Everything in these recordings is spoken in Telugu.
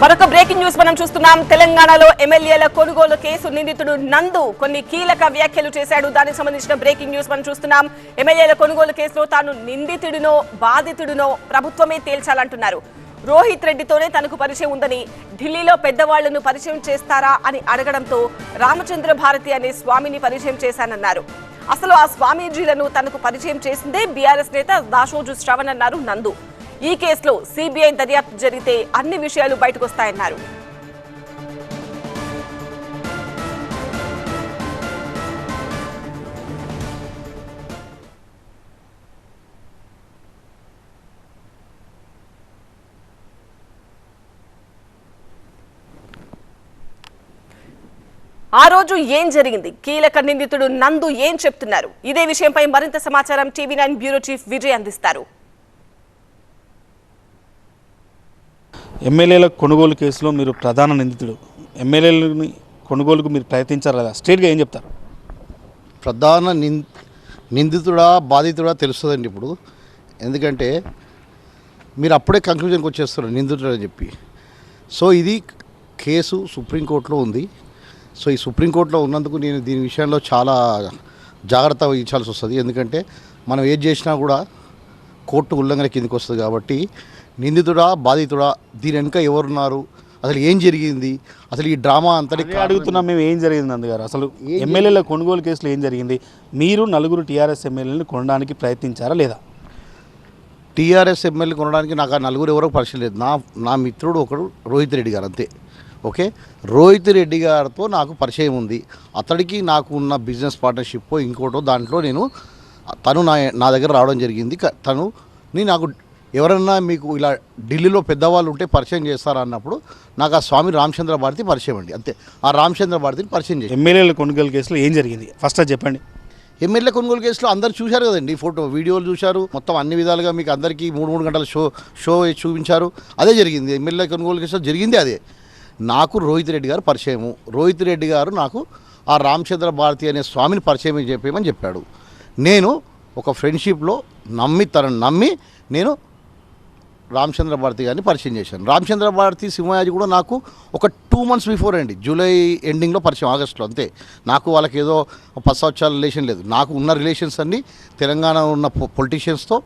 మరొక బ్రేకింగ్ న్యూస్ మనం చూస్తున్నాం. తెలంగాణలో ఎమ్మెల్యేల కొనుగోలు కేసు నిందితుడు నందు కొన్ని కీలక వ్యాఖ్యలు చేశాడు. దానికి సంబంధించిన బ్రేకింగ్ న్యూస్ మనం చూస్తున్నాం. ఎమ్మెల్యేల కొనుగోలు కేసులో తాను నిందితుడినో బాధితుడినో ప్రభుత్వమే తేల్చాలంటున్నారు. రోహిత్ రెడ్డితోనే తనకు పరిచయం ఉందని ఢిల్లీలో పెద్దవాళ్ళను పరిచయం చేస్తారా అని అడగడంతో రామచంద్ర భారతి అనే స్వామిని పరిచయం చేశానన్నారు. అసలు ఆ స్వామీజీలను తనకు పరిచయం చేసిందే బీఆర్ఎస్ నేత దాశోజు శ్రవణ్ అన్నారు నందు. ఈ కేసులో సిబిఐ దర్యాప్తు జరిగితే అన్ని విషయాలు బయటకొస్తాయన్నారు. ఆ రోజు ఏం జరిగింది? కీలక నిందితుడు నందు ఏం చెప్తున్నారు? ఇదే విషయంపై మరింత సమాచారం TV nine bureau chief Vijay అందిస్తారు. ఎమ్మెల్యేల కొనుగోలు కేసులో మీరు ప్రధాన నిందితుడు. ఎమ్మెల్యేలని కొనుగోలుకు మీరు ప్రయత్నించారు కదా స్ట్రేట్గా ఏం చెప్తారు? ప్రధాన నింది నిందితుడా బాధితుడా తెలుస్తుందండి ఇప్పుడు. ఎందుకంటే మీరు అప్పుడే కంక్లూజన్కి వచ్చేస్తున్నారు నిందితుడు అని చెప్పి. సో ఇది కేసు సుప్రీంకోర్టులో ఉంది. సో ఈ సుప్రీంకోర్టులో ఉన్నందుకు నేను దీని విషయంలో చాలా జాగ్రత్త వహించాల్సి వస్తుంది. ఎందుకంటే మనం ఏది చేసినా కూడా కోర్టు ఉల్లంఘన కిందకి వస్తుంది కాబట్టి నిందితుడా బాధితుడా దీని వెనుక ఎవరున్నారు? అసలు ఏం జరిగింది? అసలు ఈ డ్రామా అంతటి అడుగుతున్నాం మేము ఏం జరిగింది నందుగారు? అసలు ఎమ్మెల్యేల కొనుగోలు కేసులో ఏం జరిగింది? మీరు నలుగురు టీఆర్ఎస్ ఎమ్మెల్యేలను కొనడానికి ప్రయత్నించారా లేదా? టీఆర్ఎస్ ఎమ్మెల్యే కొనడానికి నాకు ఆ నలుగురు ఎవరో పరిచయం లేదు. నా నా మిత్రుడు ఒకడు రోహిత్ రెడ్డి గారు అంతే. ఓకే? రోహిత్ రెడ్డి గారితో నాకు పరిచయం ఉంది. అతడికి నాకు ఉన్న బిజినెస్ పార్ట్నర్షిప్ ఇంకోటో దాంట్లో నేను తను నా నా దగ్గర రావడం జరిగింది. తను నాకు ఎవరన్నా మీకు ఇలా ఢిల్లీలో పెద్దవాళ్ళు ఉంటే పరిచయం చేస్తారా అన్నప్పుడు నాకు ఆ స్వామి రామచంద్ర భారతి పరిచయం అండి. అంతే. ఆ రామచంద్ర భారతిని పరిచయం చేసి ఎమ్మెల్యేల కొనుగోలు కేసులో ఏం జరిగింది? ఫస్ట్ అది చెప్పండి. ఎమ్మెల్యే కొనుగోలు కేసులో అందరు చూశారు కదండి. ఫోటో వీడియోలు చూశారు. మొత్తం అన్ని విధాలుగా మీకు అందరికీ మూడు మూడు గంటల షో షో చూపించారు. అదే జరిగింది. ఎమ్మెల్యే కొనుగోలు కేసులో జరిగింది అదే. నాకు రోహిత్ రెడ్డి గారు పరిచయము. రోహిత్ రెడ్డి గారు నాకు ఆ రామచంద్ర భారతి అనే స్వామిని పరిచయం చెప్పేయమని చెప్పాడు. నేను ఒక ఫ్రెండ్షిప్లో నమ్మి తనను నమ్మి నేను రామచంద్ర భారతి గారిని పరిచయం చేశాను. రామచంద్ర భారతి సింహయాజి కూడా నాకు ఒక టూ మంత్స్ బిఫోర్ అండి. జూలై ఎండింగ్లో పరిచయం ఆగస్టులో అంతే. నాకు వాళ్ళకి ఏదో పది సంవత్సరాల రిలేషన్ లేదు. నాకు ఉన్న రిలేషన్స్ అన్నీ తెలంగాణ ఉన్న పొలిటీషియన్స్తో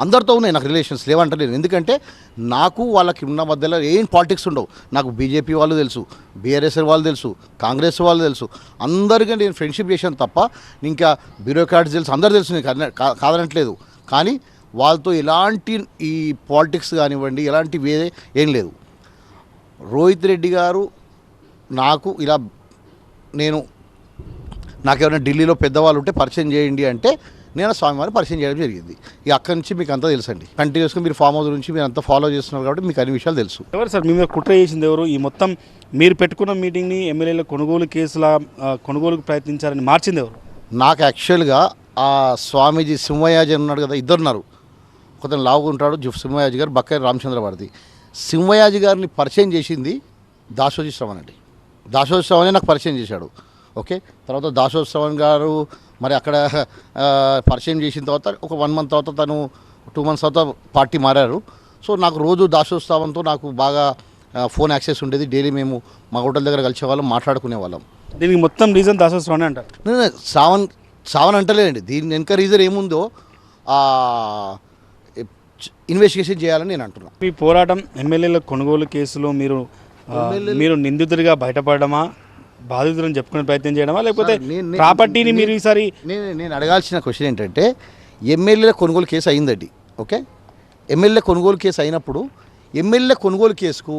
అందరితో ఉన్నాయి. నాకు రిలేషన్స్ లేవంటలేదు. ఎందుకంటే నాకు వాళ్ళకి ఉన్న మధ్యలో ఏం పాలిటిక్స్ ఉండవు. నాకు బీజేపీ వాళ్ళు తెలుసు బీఆర్ఎస్ వాళ్ళు తెలుసు కాంగ్రెస్ వాళ్ళు తెలుసు. అందరికీ నేను ఫ్రెండ్షిప్ చేశాను తప్ప ఇంకా బ్యూరోక్రాట్స్ తెలుసు అందరు తెలుసు నేను కాదనట్లేదు. కానీ వాళ్ళతో ఎలాంటి ఈ పాలిటిక్స్ కానివ్వండి ఎలాంటి వేరే ఏం లేదు. రోహిత్ రెడ్డి గారు నాకు ఇలా నేను నాకేమైనా ఢిల్లీలో పెద్దవాళ్ళు ఉంటే పరిచయం చేయండి అంటే నేను స్వామివారిని పరిచయం చేయడం జరిగింది. ఇక అక్కడి నుంచి మీకు అంతా తెలుసండి. కంటిన్యూస్గా మీరు ఫామ్ హౌస్ నుంచి మీరు అంతా ఫాలో చేస్తున్నారు కాబట్టి మీకు అన్ని విషయాలు తెలుసు. ఎవరు సార్? మీ మీద కుట్ర చేసింది ఎవరు? ఈ మొత్తం మీరు పెట్టుకున్న మీటింగ్ని ఎమ్మెల్యేల కొనుగోలు కేసుల కొనుగోలుకు ప్రయత్నించారని మార్చింది ఎవరు? నాకు యాక్చువల్గా ఆ స్వామీజీ సింహయాజీ ఉన్నాడు కదా ఇద్దరు ఉంటాడు జు- సింహయాజీ గారు బక్కాయి రామచంద్ర భారతి సింహయాజీ గారిని పరిచయం చేసింది దాసోజీ శ్రవణ్ అండి. దాసోజీ శ్రవణే నాకు పరిచయం చేశాడు. ఓకే? తర్వాత దాసోజీ శ్రవణ్ గారు మరి అక్కడ పరిచయం చేసిన తర్వాత ఒక వన్ మంత్ తర్వాత తను టూ మంత్స్ తర్వాత పార్టీ మారారు. సో నాకు రోజు దాసోత్సవంతో నాకు బాగా ఫోన్ యాక్సెస్ ఉండేది. డైలీ మేము మా హోటల్ దగ్గర కలిసే వాళ్ళం మాట్లాడుకునే వాళ్ళం దీనికి మొత్తం రీజన్ దాసోత్సవం అంటారు. సావన్ సావన్ అంటలేదండి. దీని వెనక రీజన్ ఏముందో ఇన్వెస్టిగేషన్ చేయాలని నేను అంటున్నా. మీ పోరాటం ఎమ్మెల్యేల కొనుగోలు కేసులో మీరు మీరు నిందితుడిగా బయటపడమా? బాధితులను చెప్పుకునే ప్రయత్నం చేయడమా? లేకపోతే ప్రాపర్టీని మీరు ఈసారి నేను నేను అడగాల్సిన క్వశ్చన్ ఏంటంటే ఎమ్మెల్యేల కొనుగోలు కేసు అయిందండి ఓకే? ఎమ్మెల్యే కొనుగోలు కేసు అయినప్పుడు ఎమ్మెల్యే కొనుగోలు కేసుకు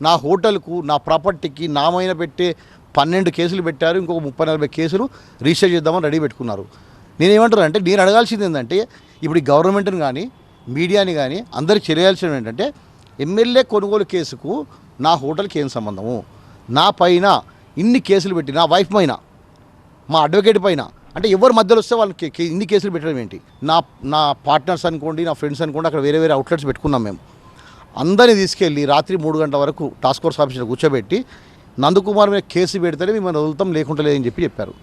నా హోటల్కు నా ప్రాపర్టీకి నామైన పెట్టే పన్నెండు కేసులు పెట్టారు ఇంకొక ముప్పై నలభై కేసులు రిజిస్టర్ చేద్దామని రెడీ పెట్టుకున్నారు. నేను ఏమంటున్నాను అంటే నేను అడగాల్సింది ఏంటంటే ఇప్పుడు ఈ గవర్నమెంట్ని కానీ మీడియాని కానీ అందరికీ తెలియాల్సింది ఏంటంటే ఎమ్మెల్యే కొనుగోలు కేసుకు నా హోటల్కి ఏం సంబంధము? నా పైన ఇన్ని కేసులు పెట్టి నా వైఫ్ పైన మా అడ్వకేట్ పైన అంటే ఎవరు మధ్యలో వస్తే వాళ్ళకి ఇన్ని కేసులు పెట్టడం ఏంటి? నా నా పార్ట్నర్స్ అనుకోండి నా ఫ్రెండ్స్ అనుకోండి అక్కడ వేరే వేరే అవుట్లెట్స్ పెట్టుకున్నాం మేము. అందరిని తీసుకెళ్ళి రాత్రి మూడు గంటల వరకు టాస్క్ ఫోర్స్ ఆఫీసర్ కూర్చోబెట్టి నందకుమార్ మీద కేసు పెడితేనే మిమ్మల్ని వదులుతాం లేకుండా లేదని చెప్పి చెప్పారు.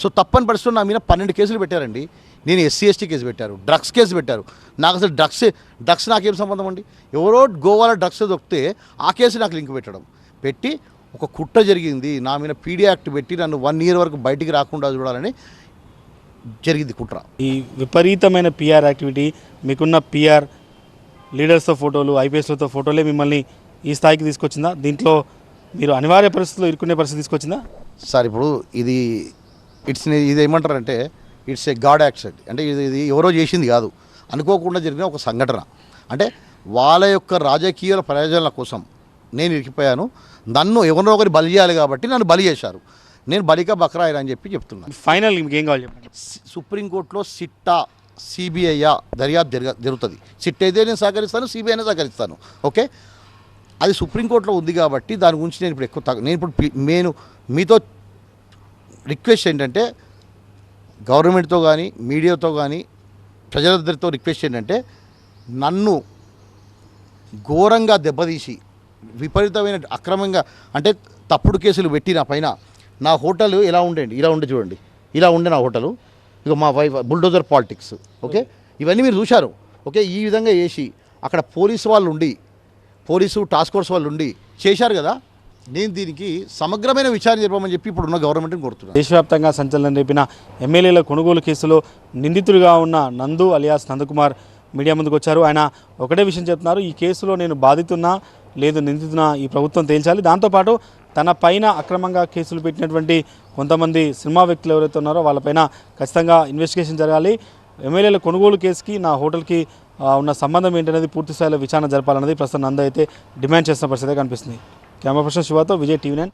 సో తప్పని పరిస్థితుల్లో నా మీద పన్నెండు కేసులు పెట్టారండి. నేను ఎస్సీ ఎస్టీ కేసు పెట్టారు డ్రగ్స్ కేసు పెట్టారు. నాకు అసలు డ్రగ్స్ డ్రగ్స్ నాకేం సంబంధం అండి? ఎవరో గోవాలో డ్రగ్స్ దొరికితే ఆ కేసు నాకు లింక్ పెట్టడం. పెట్టి ఒక కుట్ర జరిగింది నా మీద పీడీ యాక్ట్ పెట్టి నన్ను వన్ ఇయర్ వరకు బయటికి రాకుండా చూడాలని జరిగింది కుట్ర. ఈ విపరీతమైన పిఆర్ యాక్టివిటీ మీకున్న పిఆర్ లీడర్స్తో ఫోటోలు ఐపీఎస్లతో ఫోటోలే మిమ్మల్ని ఈ స్థాయికి తీసుకొచ్చిందా? దీంట్లో మీరు అనివార్య పరిస్థితుల్లో ఇరుక్కునే పరిస్థితి తీసుకొచ్చిందా? సార్ ఇప్పుడు ఇది ఇట్స్ ఇది ఏమంటారంటే ఇట్స్ ఏ గాడ్ యాక్సిడెంట్ అంటే ఇది ఇది ఎవరో చేసింది కాదు. అనుకోకుండా జరిగిన ఒక సంఘటన. అంటే వాళ్ళ యొక్క రాజకీయ ప్రయోజనాల కోసం నేను ఇరికిపోయాను. నన్ను ఎవరినో ఒకరి బలి చేయాలి కాబట్టి నన్ను బలి చేశారు. నేను బలిక బక్రాయిరా అని చెప్పి చెప్తున్నాను ఫైనల్ మీకు ఏం కావాలి చెప్పండి. సుప్రీంకోర్టులో సిట్టా సిబిఐయా దర్యాప్తు జరగ జరుగుతుంది. సిట్ అయితే నేను సహకరిస్తాను సిబిఐనే సహకరిస్తాను. ఓకే? అది సుప్రీంకోర్టులో ఉంది కాబట్టి దాని గురించి నేను ఇప్పుడు ఎక్కువ నేను ఇప్పుడు నేను మీతో రిక్వెస్ట్ ఏంటంటే గవర్నమెంట్తో కానీ మీడియాతో కానీ ప్రజలందరితో రిక్వెస్ట్ ఏంటంటే నన్ను ఘోరంగా దెబ్బతీసి విపరీతమైన అక్రమంగా అంటే తప్పుడు కేసులు పెట్టి నా పైన నా హోటల్ ఇలా ఉండేండి ఇలా ఉండే చూడండి ఇలా ఉండే నా హోటలు ఇక మా వైఫ్ బుల్డోజర్ పాలిటిక్స్ ఓకే? ఇవన్నీ మీరు చూశారు ఓకే? ఈ విధంగా చేసి అక్కడ పోలీసు వాళ్ళు ఉండి పోలీసు టాస్క్ ఫోర్స్ వాళ్ళు ఉండి చేశారు కదా? నేను దీనికి సమగ్రమైన విచారణ జరపమని చెప్పి ఇప్పుడు ఉన్న గవర్నమెంట్ని కోరుతున్నాను. దేశవ్యాప్తంగా సంచలనం రేపిన ఎమ్మెల్యేల కొనుగోలు కేసులో నిందితుడిగా ఉన్న నందు అలియాస్ నందకుమార్ మీడియా ముందుకు వచ్చారు. ఆయన ఒకటే విషయం చెప్తున్నారు ఈ కేసులో నేను బాధితున్నా లేదు నిందితున్నా ఈ ప్రభుత్వం తేల్చాలి. దాంతోపాటు తన పైన అక్రమంగా కేసులు పెట్టినటువంటి కొంతమంది సినిమా వ్యక్తులు ఎవరైతే ఉన్నారో వాళ్ళపైన ఖచ్చితంగా ఇన్వెస్టిగేషన్ జరగాలి. ఎమ్మెల్యేల కొనుగోలు కేసుకి నా హోటల్కి ఉన్న సంబంధం ఏంటనేది పూర్తిస్థాయిలో విచారణ జరపాలన్నది ప్రస్తుతం నంద అయితే డిమాండ్ చేస్తున్న పరిస్థితి కనిపిస్తుంది. కెమెరా పర్సన్ శివతో విజయ్ టీవీ నైన్